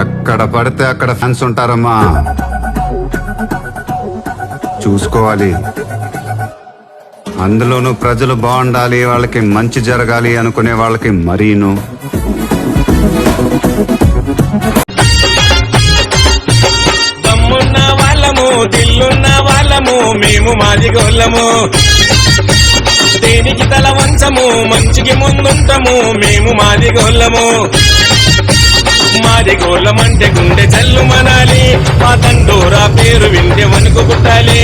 ఎక్కడ పడితే అక్కడ ఫ్యాన్స్ ఉంటారమ్మా. చూసుకోవాలి. అందులోనూ ప్రజలు బాగుండాలి వాళ్ళకి మంచి జరగాలి అనుకునే వాళ్ళకి మరీను. దమ్మున్న వాళ్ళము దిల్లున్న వాళ్ళము మేము మాది గోళ్ళము దేనికి తల వంచము మంచికి ముందుంటము మేము మాది గోళ్ళము మాది గోళ్ళమంటే గుండె జల్లు మనాలి. మా తండోరా పేరు వింటే వణుకు పుట్టాలి.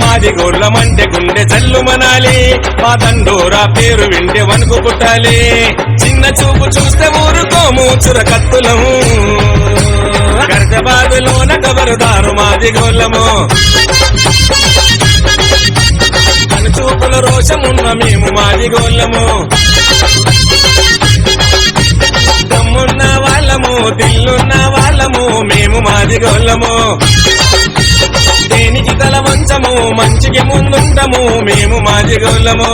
మాది గోళ్ళమంటే గుండె జల్లు మనాలి. మా తండోరా పేరు వింటే వణుకు పుట్టాలి. చిన్న చూపు చూస్తే ఊరుకోము చురకత్తులము. గర్జబాదులోన కబరుదారు మాది గోళ్ళము చూపుల రోషమున్న మేము మాది గోళ్ళము గోళ్ళము దేనికి తల వంచము? మంచికి ముందుంటము. మేము మాది గోళ్ళము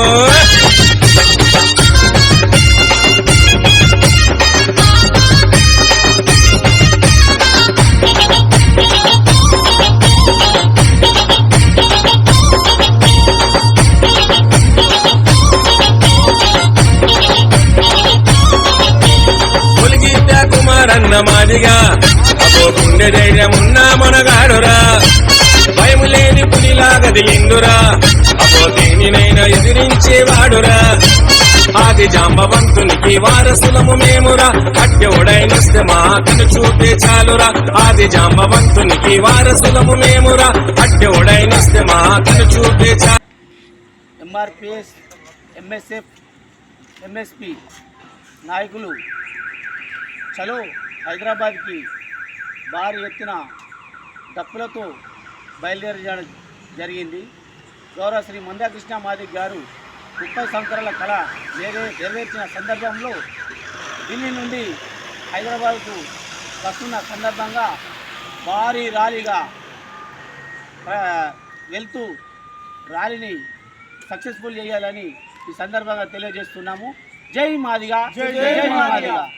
అన్న మాదిగా అపో గుండె ధైర్యం ఉన్న మనగాడురా. భయం లేని పులిలాగా దిగిందురా అపో దేనినైనా ఎదిరించేవాడురా. ఆది జాంబవంతునికి వారసులము మేమురా. అడ్డోడైనస్తే మా కను చూపే చాలురా. ఆది జాంబవంతునికి వారసులము మేమురా. అడ్డోడైనస్తే మా కను చూపే చాలు ఎంఆర్పిఎస్ ఎంఎస్ఎఫ్ ఎంఎస్పి నాయకులు చలో హైదరాబాద్కి భారీ ఎత్తున డప్పులతో బయలుదేరడం జరిగింది. గౌరవ శ్రీ మందాకృష్ణ మాదిక్ గారు ముప్పై సంవత్సరాల కళ నెరవే- నెరవేర్చిన సందర్భంలో ఢిల్లీ నుండి హైదరాబాద్కు వస్తున్న సందర్భంగా భారీ ర్యాలీగా వెళ్తూ ర్యాలీని సక్సెస్ఫుల్ చేయాలని ఈ సందర్భంగా తెలియజేస్తున్నాము. జై మాదిగా. జై మాదిగా.